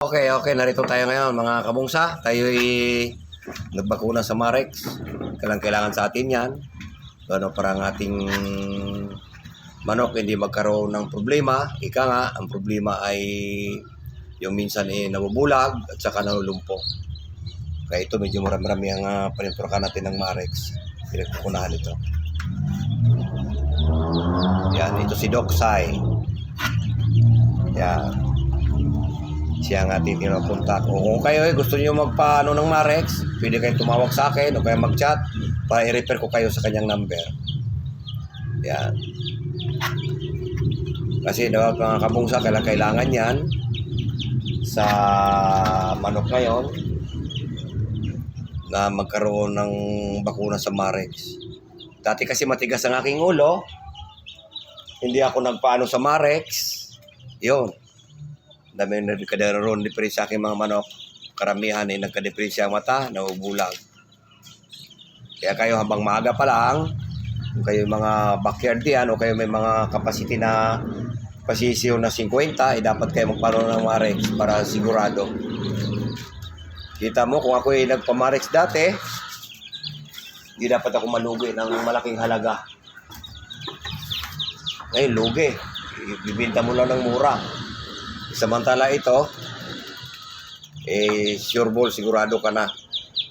Okay, okay. Narito tayo ngayon mga kabungsa. Tayo'y nagbakuna sa Marex. Kailangan kailangan sa atin yan. Ano para ang ating manok hindi magkaroon ng problema. Ika nga, ang problema ay yung minsan eh nabubulag at saka nalulumpo. Kaya ito medyo marami-rami ang uh, paninturakan natin ng Marex. Pinagkukunahan ito. Yan, ito si Doc Sai. Yan siya ang ating tinapunta. O kung kayo eh, gusto niyo magpaano ng Marex, pwede kayong tumawag sa akin o kaya mag-chat para i-refer ko kayo sa kanyang number. Yan. Kasi daw mga kabungsa, kailangan kailangan yan sa manok ngayon na magkaroon ng bakuna sa Marex. Dati kasi matigas ang aking ulo, hindi ako nagpaano sa Marex. Yun dami na nagkadaroon depress sa aking mga manok. Karamihan ay nagka-depress ang mata, naubulag. Kaya kayo habang maaga pa lang, kung kayo mga backyard yan o kayo may mga capacity na pasisiyo na 50, eh dapat kayo magpano ng Marex para sigurado. Kita mo, kung ako ay nagpa-Marex dati, hindi dapat ako malugi ng malaking halaga. Ngayon, lugi. Bibinta mo lang ng mura. Samantala ito, eh, sure ball, sigurado ka na.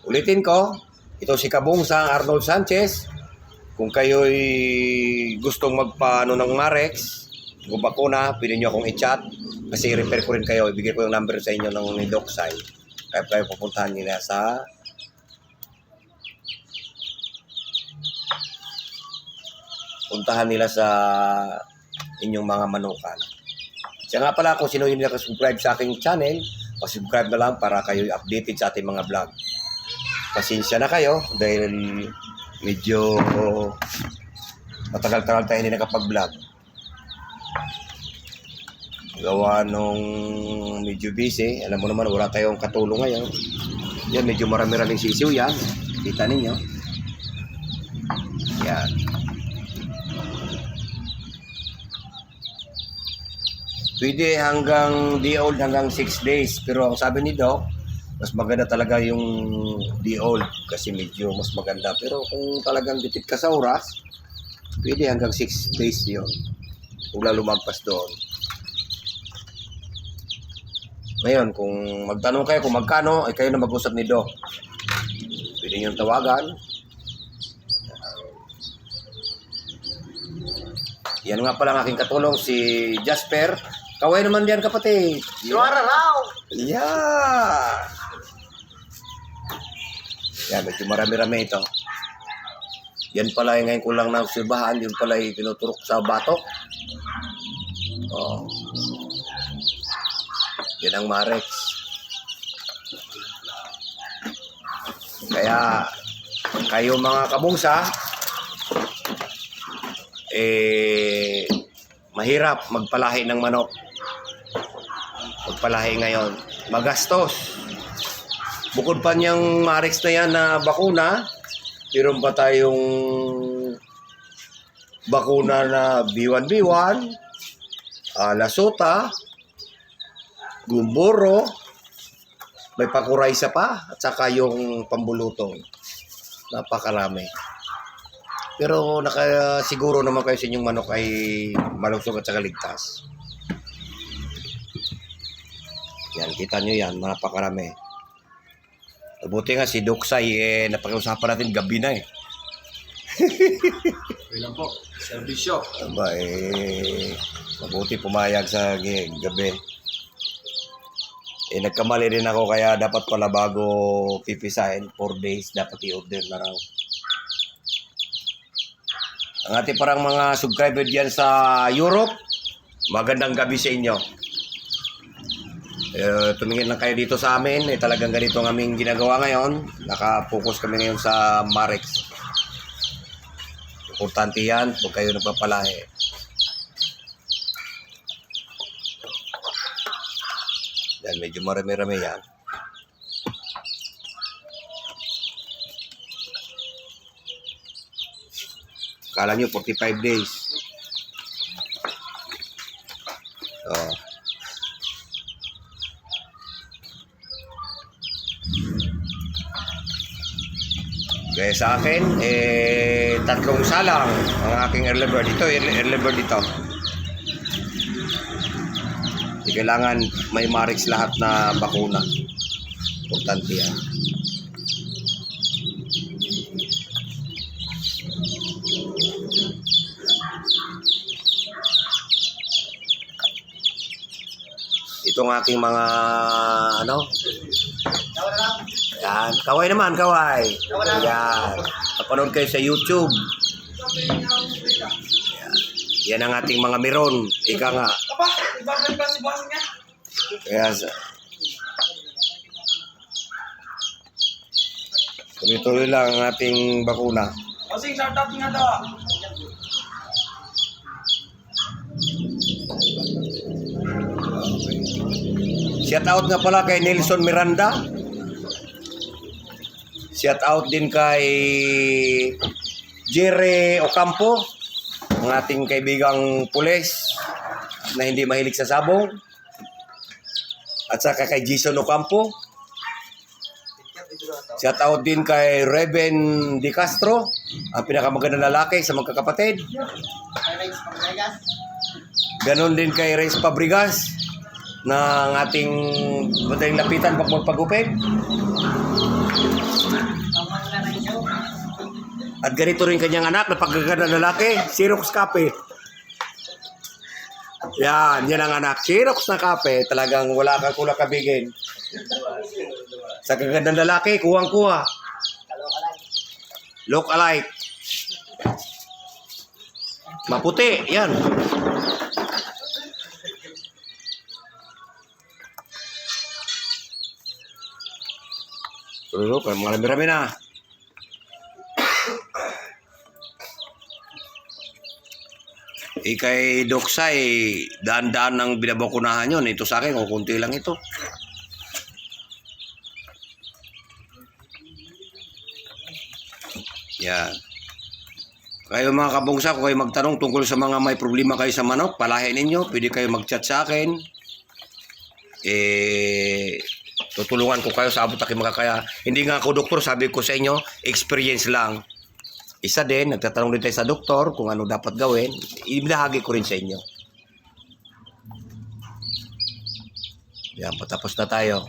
Ulitin ko, ito si Kabungsang Arnold Sanchez. Kung kayo'y gustong magpaano ng Marex, kung bakuna, pwede nyo akong i-chat. Kasi i-refer ko rin kayo, ibigay ko yung number sa inyo ng ni Docsai. Kaya kayo pupuntahan nila sa puntahan nila sa inyong mga manukan. Siya nga pala kung sino yung nakasubscribe sa aking channel, pasubscribe na lang para kayo updated sa ating mga vlog. Pasensya na kayo dahil medyo matagal-tagal tayo hindi nakapag-vlog. Gawa nung medyo busy. Alam mo naman, wala tayong katulong ngayon. Yan, medyo marami-raming sisiw yan. Kita ninyo. Yan. Pwede hanggang day old hanggang 6 days. Pero ang sabi ni Doc, mas maganda talaga yung day old kasi medyo mas maganda. Pero kung talagang ditip ka sa oras, pwede hanggang 6 days yun. Kung lalo magpas doon. Ngayon, kung magtanong kayo kung magkano, ay kayo na mag-usap ni Doc. Pwede niyong tawagan. Yan nga pala ang aking katulong, si Jasper. Kaway naman diyan kapatid. Suara raw! Yeah! Yan, medyo marami-rami ito. Yan pala yung ngayon ko lang na obserbahan. Yun pala yung tinuturok sa batok. Oh. Yan ang Marex. Kaya, kayo mga kabungsa, eh, mahirap magpalahi ng manok magpalahi ngayon. Magastos. Bukod pa niyang Marex na yan na bakuna, meron pa tayong bakuna na B1B1, uh, Lasota, Gumboro, may pakuraysa pa, at saka yung pambulutong. Napakarami. Pero nakasiguro naman kayo sa inyong manok ay malusog at saka ligtas. Yan, kita nyo yan, napakarami. Mabuti nga si Duksay, eh, napag-usapan natin gabi na eh. Okay lang po. Servisyo. Aba, eh, mabuti pumayag sa gi- gabi. Eh, nagkamali rin ako kaya dapat pala bago pipisahin, 4 days, dapat i-order na raw. Ang ating parang mga subscriber dyan sa Europe, magandang gabi sa inyo. Eh, tumingin lang kayo dito sa amin. Eh, talagang ganito ang aming ginagawa ngayon. Nakapokus kami ngayon sa Marex. Importante yan. Huwag kayo nagpapalahe. Yan, medyo marami-rami yan. Kala nyo, 45 days. Oh. Kaya sa akin, eh, tatlong salang ang aking early bird. Ito, early, bird ito. Kailangan may marix lahat na bakuna. Importante yan. Itong aking mga ano, yan. Kaway naman, kaway. Yan. Kapanood kayo sa YouTube. Yan. Yan ang ating mga meron. Ika nga. Sa... Tuloy-tuloy lang ang ating bakuna. Bossing, shout out nga daw. Shout out nga pala kay Nelson Miranda. Shout out din kay Jerry Ocampo, ang ating kaibigang pulis na hindi mahilig sa sabong. At saka kay Jason Ocampo. Shout out din kay Reven Di Castro, ang pinakamagandang lalaki sa magkakapatid. Ganon din kay Reyes Pabrigas na ang ating madaling lapitan pag magpagupit. At ganito rin kanyang anak na pagkaganda lalaki, si Rox Cape. Yan, yan ang anak. Si Rox na Cape, talagang wala kang kulang kabigin. Sa kagandang lalaki, kuwang-kuha. Look alike. Maputi, yan. Pero marami-rami na. Ikay Doksay, daan-daan ng binabakunahan yun. Ito sa akin, kung kunti lang ito. Yan. Kayo mga kabungsa, kung kayo magtanong tungkol sa mga may problema kayo sa manok, palahin ninyo, pwede kayo mag-chat sa akin. Eh, tutulungan ko kayo sa abot aking makakaya. Hindi nga ako doktor, sabi ko sa inyo, experience lang. Isa din, nagtatanong din tayo sa doktor kung ano dapat gawin. Ibinahagi ko rin sa inyo. Yan, patapos na tayo.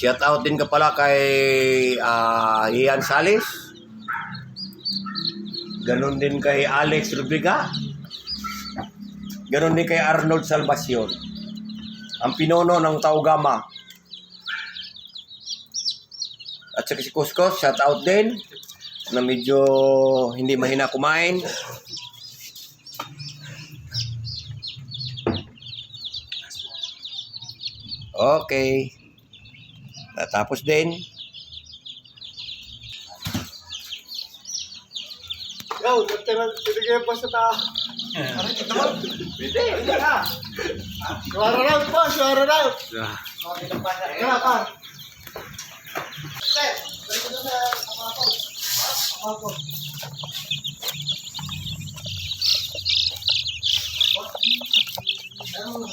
Shout out din ka pala kay ah, Ian Salis. Ganon din kay Alex Rubiga. Ganon din kay Arnold Salvacion. Ang pinono ng Taugama. At saka si Kuskus, shout out din na medyo hindi mahina kumain. Okay. Tapos din, Yo, nagtanong, sinigay po sa tao. Ano, ito mo? Pwede, hindi ka. Suara round po, suara round. Kaya pa. Sir, balik ko na sa kapapo. Kapapo. Ano,